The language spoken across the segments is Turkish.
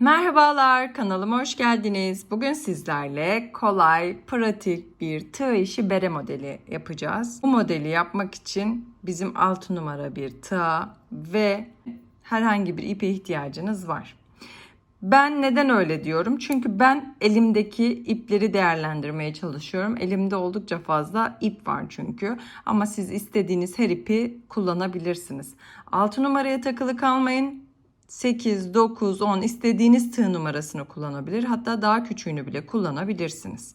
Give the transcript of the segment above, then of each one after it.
Merhabalar, kanalıma hoş geldiniz. Bugün sizlerle kolay, pratik bir tığ işi bere modeli yapacağız. Bu modeli yapmak için bizim 6 numara bir tığ ve herhangi bir ipe ihtiyacınız var. Ben neden öyle diyorum? Çünkü ben elimdeki ipleri değerlendirmeye çalışıyorum. Elimde oldukça fazla ip var çünkü. Ama siz istediğiniz her ipi kullanabilirsiniz. 6 numaraya takılı kalmayın. 8, 9, 10 istediğiniz tığ numarasını kullanabilir. Hatta daha küçüğünü bile kullanabilirsiniz.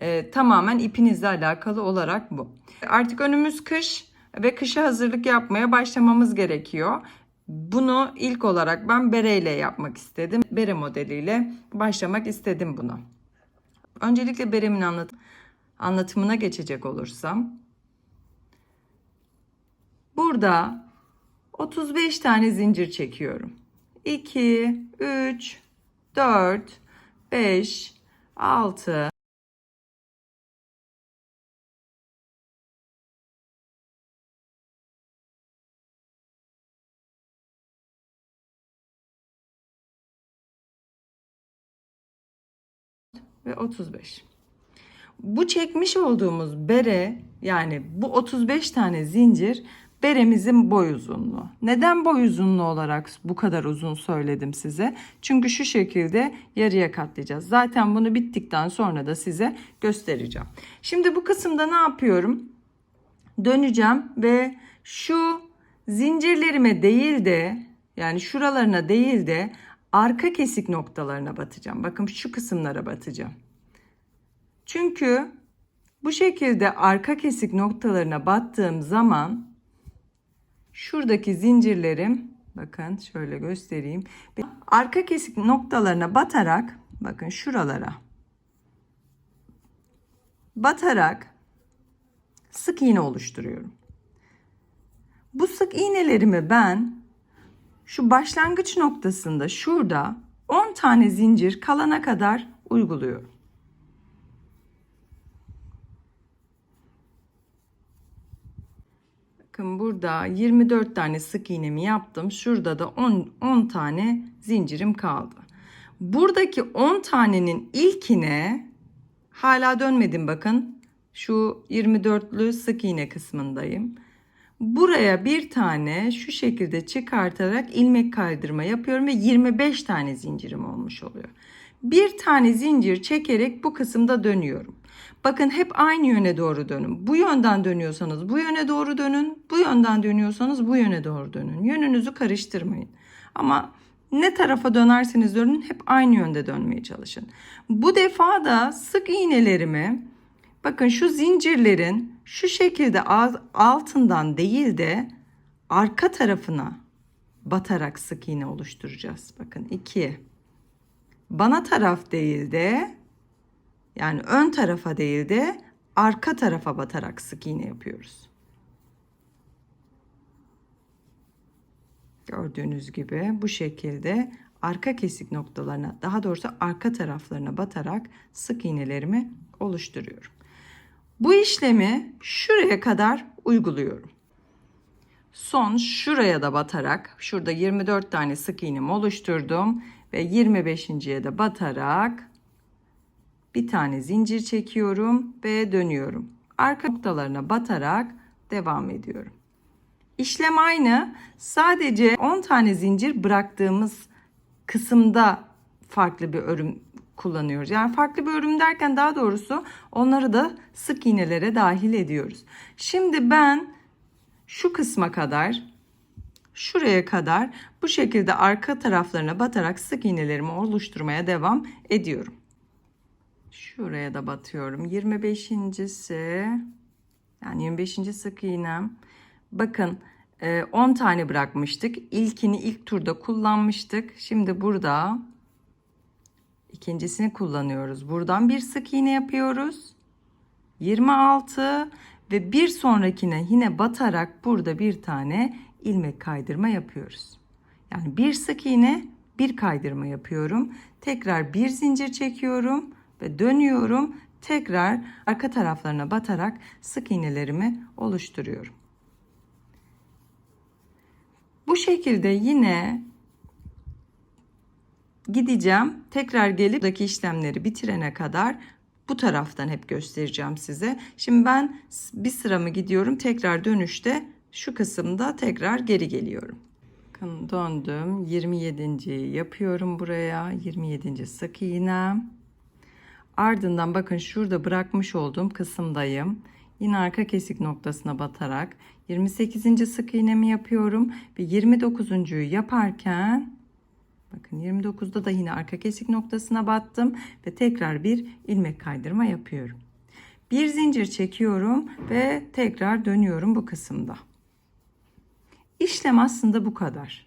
Ee, tamamen ipinizle alakalı olarak bu. Artık önümüz kış ve kışa hazırlık yapmaya başlamamız gerekiyor. Bunu ilk olarak ben bereyle yapmak istedim. Bere modeliyle başlamak istedim buna. Öncelikle beremin anlat anlatımına geçecek olursam. Burada 35 tane zincir çekiyorum. 2, 3, 4, 5, 6, ve 35. Bu çekmiş olduğumuz bere yani bu 35 tane zincir beremizin boy uzunluğu. Neden boy uzunluğu olarak bu kadar uzun söyledim size? Çünkü şu şekilde yarıya katlayacağız. Zaten bunu bittikten sonra da size göstereceğim. Şimdi bu kısımda ne yapıyorum? Döneceğim ve şu zincirlerime değil de yani şuralarına değil de arka kesik noktalarına batacağım. Bakın şu kısımlara batacağım. Çünkü bu şekilde arka kesik noktalarına battığım zaman şuradaki zincirlerim bakın şöyle göstereyim. Arka kesik noktalarına batarak bakın şuralara batarak sık iğne oluşturuyorum. Bu sık iğnelerimi ben şu başlangıç noktasında şurada 10 tane zincir kalana kadar uyguluyorum. Bakın burada 24 tane sık iğnemi yaptım. Şurada da 10, 10 tane zincirim kaldı. Buradaki 10 tanenin ilkine hala dönmedim bakın. Şu 24'lü sık iğne kısmındayım. Buraya bir tane şu şekilde çıkartarak ilmek kaydırma yapıyorum ve 25 tane zincirim olmuş oluyor. Bir tane zincir çekerek bu kısımda dönüyorum. Bakın hep aynı yöne doğru dönün. Bu yönden dönüyorsanız bu yöne doğru dönün. Bu yönden dönüyorsanız bu yöne doğru dönün. Yönünüzü karıştırmayın. Ama ne tarafa dönerseniz dönün hep aynı yönde dönmeye çalışın. Bu defa da sık iğnelerimi bakın şu zincirlerin şu şekilde altından değil de arka tarafına batarak sık iğne oluşturacağız. Bakın 2 bana taraf değil de yani ön tarafa değil de arka tarafa batarak sık iğne yapıyoruz. Gördüğünüz gibi bu şekilde arka kesik noktalarına daha doğrusu arka taraflarına batarak sık iğnelerimi oluşturuyorum. Bu işlemi şuraya kadar uyguluyorum. Son şuraya da batarak şurada 24 tane sık iğnemi oluşturdum ve 25.ye de batarak bir tane zincir çekiyorum ve dönüyorum. Arka noktalarına batarak devam ediyorum. İşlem aynı. Sadece 10 tane zincir bıraktığımız kısımda farklı bir örüm kullanıyoruz. Yani farklı bir örüm derken daha doğrusu onları da sık iğnelere dahil ediyoruz. Şimdi ben şu kısma kadar şuraya kadar bu şekilde arka taraflarına batarak sık iğnelerimi oluşturmaya devam ediyorum. Şuraya da batıyorum. 25.si yani 25. sık iğnem. Bakın 10 e, tane bırakmıştık. İlkini ilk turda kullanmıştık. Şimdi burada ikincisini kullanıyoruz. Buradan bir sık iğne yapıyoruz. 26 ve bir sonrakine yine batarak burada bir tane ilmek kaydırma yapıyoruz. Yani bir sık iğne bir kaydırma yapıyorum. Tekrar bir zincir çekiyorum ve dönüyorum. Tekrar arka taraflarına batarak sık iğnelerimi oluşturuyorum. Bu şekilde yine gideceğim. Tekrar gelip buradaki işlemleri bitirene kadar bu taraftan hep göstereceğim size. Şimdi ben bir sıramı gidiyorum. Tekrar dönüşte şu kısımda tekrar geri geliyorum. Döndüm. 27. yapıyorum buraya. 27. sık iğnem. Ardından bakın şurada bırakmış olduğum kısımdayım. Yine arka kesik noktasına batarak 28. sık iğnemi yapıyorum ve 29.'yu yaparken bakın 29'da da yine arka kesik noktasına battım ve tekrar bir ilmek kaydırma yapıyorum. Bir zincir çekiyorum ve tekrar dönüyorum bu kısımda. İşlem aslında bu kadar.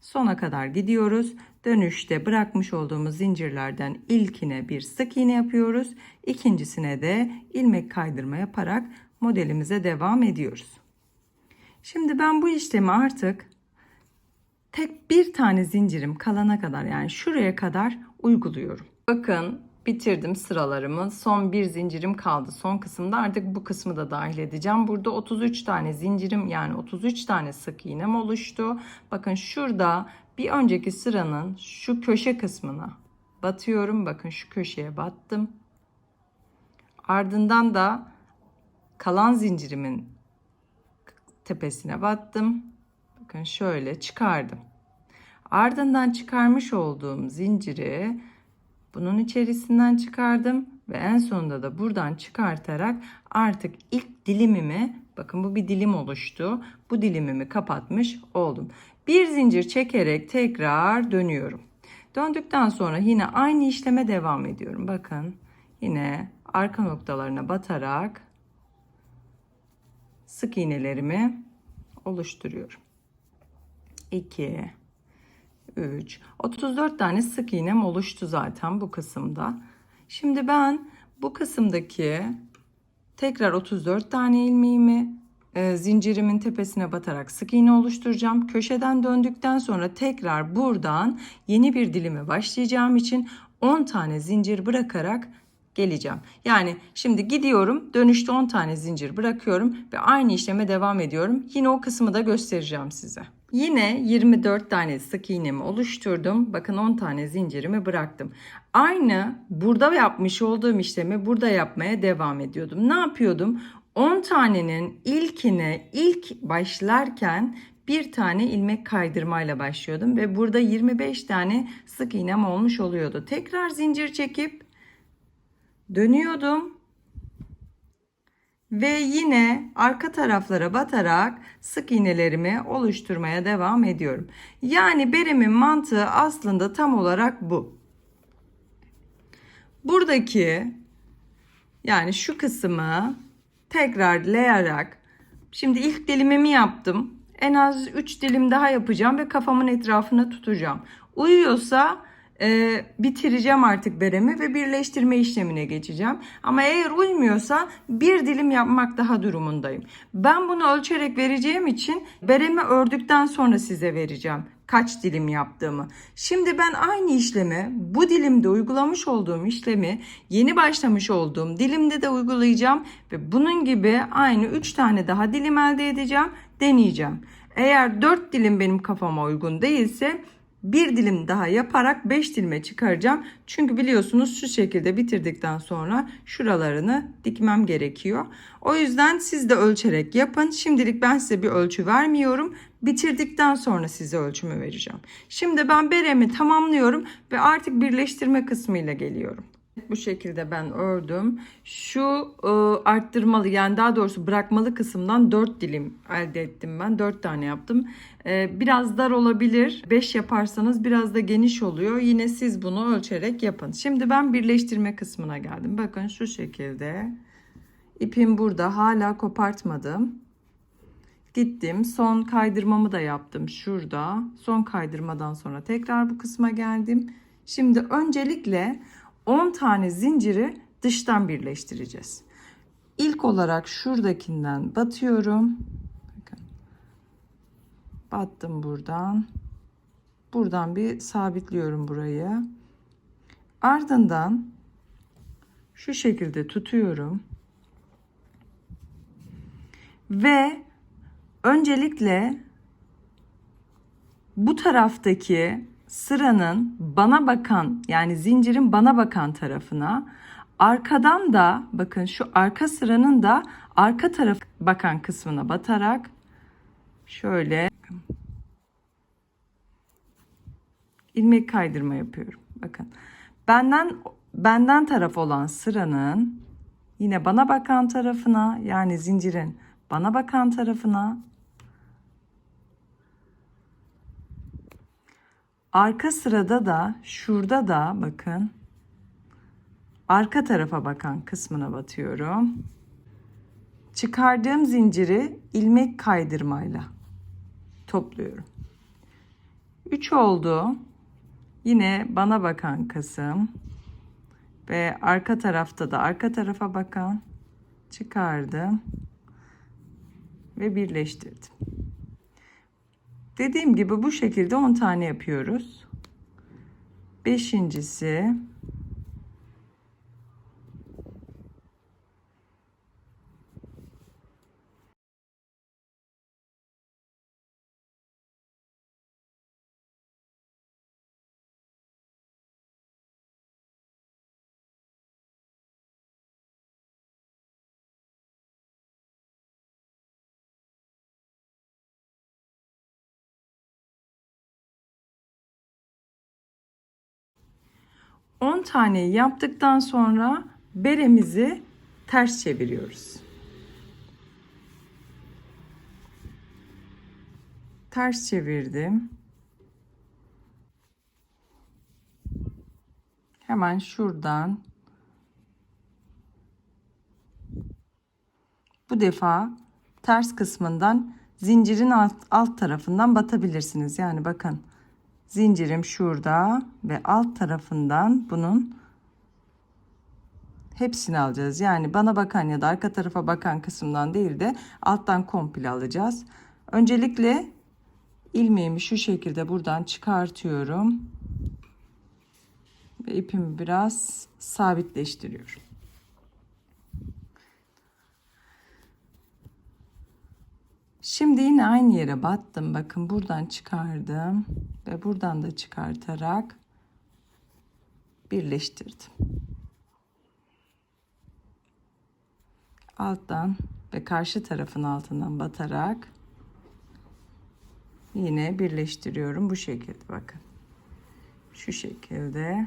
Sona kadar gidiyoruz. Dönüşte bırakmış olduğumuz zincirlerden ilkine bir sık iğne yapıyoruz. İkincisine de ilmek kaydırma yaparak modelimize devam ediyoruz. Şimdi ben bu işlemi artık tek bir tane zincirim kalana kadar yani şuraya kadar uyguluyorum. Bakın bitirdim sıralarımı. Son bir zincirim kaldı. Son kısımda artık bu kısmı da dahil edeceğim. Burada 33 tane zincirim yani 33 tane sık iğnem oluştu. Bakın şurada bir önceki sıranın şu köşe kısmına batıyorum. Bakın şu köşeye battım. Ardından da kalan zincirimin tepesine battım. Bakın şöyle çıkardım. Ardından çıkarmış olduğum zinciri bunun içerisinden çıkardım ve en sonunda da buradan çıkartarak artık ilk dilimimi bakın bu bir dilim oluştu. Bu dilimimi kapatmış oldum. Bir zincir çekerek tekrar dönüyorum. Döndükten sonra yine aynı işleme devam ediyorum. Bakın yine arka noktalarına batarak sık iğnelerimi oluşturuyorum. 2 3 34 tane sık iğnem oluştu zaten bu kısımda. Şimdi ben bu kısımdaki tekrar 34 tane ilmeğimi e, zincirimin tepesine batarak sık iğne oluşturacağım. Köşeden döndükten sonra tekrar buradan yeni bir dilime başlayacağım için 10 tane zincir bırakarak geleceğim. Yani şimdi gidiyorum dönüşte 10 tane zincir bırakıyorum ve aynı işleme devam ediyorum. Yine o kısmı da göstereceğim size. Yine 24 tane sık iğnemi oluşturdum. Bakın 10 tane zincirimi bıraktım. Aynı burada yapmış olduğum işlemi burada yapmaya devam ediyordum. Ne yapıyordum? 10 tanenin ilkine ilk başlarken bir tane ilmek kaydırmayla başlıyordum ve burada 25 tane sık iğnem olmuş oluyordu. Tekrar zincir çekip dönüyordum ve yine arka taraflara batarak sık iğnelerimi oluşturmaya devam ediyorum. Yani beremin mantığı aslında tam olarak bu. Buradaki yani şu kısmı tekrarlayarak şimdi ilk dilimimi yaptım. En az 3 dilim daha yapacağım ve kafamın etrafına tutacağım. Uyuyorsa e, bitireceğim artık beremi ve birleştirme işlemine geçeceğim. Ama eğer uymuyorsa bir dilim yapmak daha durumundayım. Ben bunu ölçerek vereceğim için beremi ördükten sonra size vereceğim kaç dilim yaptığımı. Şimdi ben aynı işlemi bu dilimde uygulamış olduğum işlemi yeni başlamış olduğum dilimde de uygulayacağım ve bunun gibi aynı 3 tane daha dilim elde edeceğim, deneyeceğim. Eğer 4 dilim benim kafama uygun değilse bir dilim daha yaparak 5 dilime çıkaracağım. Çünkü biliyorsunuz şu şekilde bitirdikten sonra şuralarını dikmem gerekiyor. O yüzden siz de ölçerek yapın. Şimdilik ben size bir ölçü vermiyorum. Bitirdikten sonra size ölçümü vereceğim. Şimdi ben beremi tamamlıyorum ve artık birleştirme kısmıyla geliyorum. Bu şekilde ben ördüm. Şu e, arttırmalı yani daha doğrusu bırakmalı kısımdan 4 dilim elde ettim ben. 4 tane yaptım. E, biraz dar olabilir. 5 yaparsanız biraz da geniş oluyor. Yine siz bunu ölçerek yapın. Şimdi ben birleştirme kısmına geldim. Bakın şu şekilde. İpim burada hala kopartmadım. Gittim. Son kaydırmamı da yaptım şurada. Son kaydırmadan sonra tekrar bu kısma geldim. Şimdi öncelikle 10 tane zinciri dıştan birleştireceğiz. İlk olarak şuradakinden batıyorum. Bakın. Battım buradan. Buradan bir sabitliyorum burayı. Ardından şu şekilde tutuyorum. Ve öncelikle bu taraftaki sıranın bana bakan yani zincirin bana bakan tarafına arkadan da bakın şu arka sıranın da arka taraf bakan kısmına batarak şöyle ilmek kaydırma yapıyorum. Bakın. Benden benden taraf olan sıranın yine bana bakan tarafına yani zincirin bana bakan tarafına arka sırada da şurada da bakın arka tarafa bakan kısmına batıyorum. Çıkardığım zinciri ilmek kaydırmayla topluyorum. 3 oldu. Yine bana bakan kısım ve arka tarafta da arka tarafa bakan çıkardım ve birleştirdim. Dediğim gibi bu şekilde 10 tane yapıyoruz. Beşincisi On tane yaptıktan sonra beremizi ters çeviriyoruz. Ters çevirdim. Hemen şuradan bu defa ters kısmından zincirin alt, alt tarafından batabilirsiniz. Yani bakın zincirim şurada ve alt tarafından bunun hepsini alacağız. Yani bana bakan ya da arka tarafa bakan kısımdan değil de alttan komple alacağız. Öncelikle ilmeğimi şu şekilde buradan çıkartıyorum. Ve ipimi biraz sabitleştiriyorum. Şimdi yine aynı yere battım. Bakın buradan çıkardım ve buradan da çıkartarak birleştirdim. Alttan ve karşı tarafın altından batarak yine birleştiriyorum bu şekilde bakın. Şu şekilde.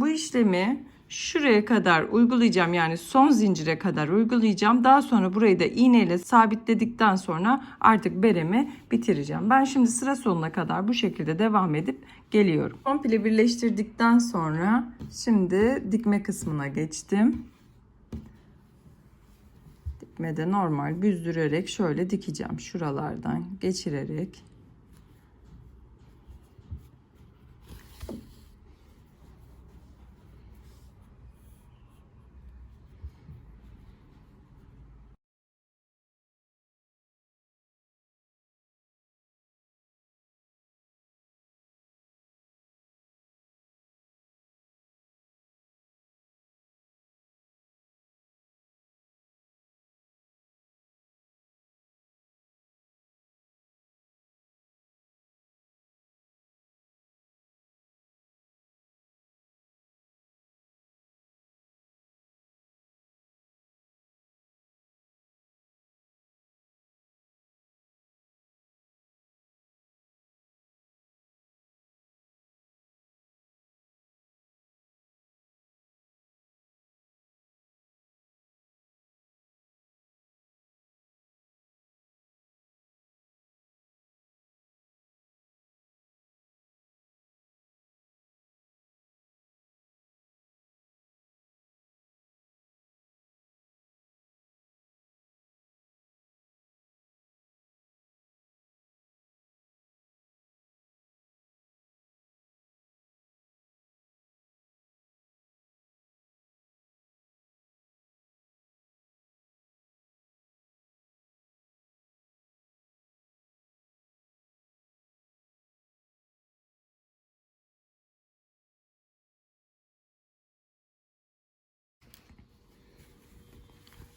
Bu işlemi şuraya kadar uygulayacağım. Yani son zincire kadar uygulayacağım. Daha sonra burayı da iğneyle sabitledikten sonra artık beremi bitireceğim. Ben şimdi sıra sonuna kadar bu şekilde devam edip geliyorum. Komple birleştirdikten sonra şimdi dikme kısmına geçtim. Dikmede normal büzdürerek şöyle dikeceğim. Şuralardan geçirerek.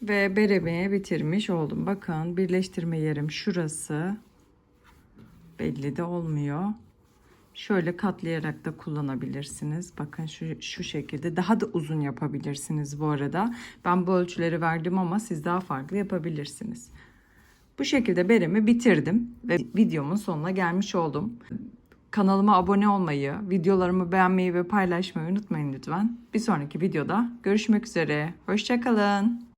Ve beremi bitirmiş oldum. Bakın birleştirme yerim şurası. Belli de olmuyor. Şöyle katlayarak da kullanabilirsiniz. Bakın şu, şu şekilde daha da uzun yapabilirsiniz bu arada. Ben bu ölçüleri verdim ama siz daha farklı yapabilirsiniz. Bu şekilde beremi bitirdim ve videomun sonuna gelmiş oldum. Kanalıma abone olmayı, videolarımı beğenmeyi ve paylaşmayı unutmayın lütfen. Bir sonraki videoda görüşmek üzere. Hoşçakalın.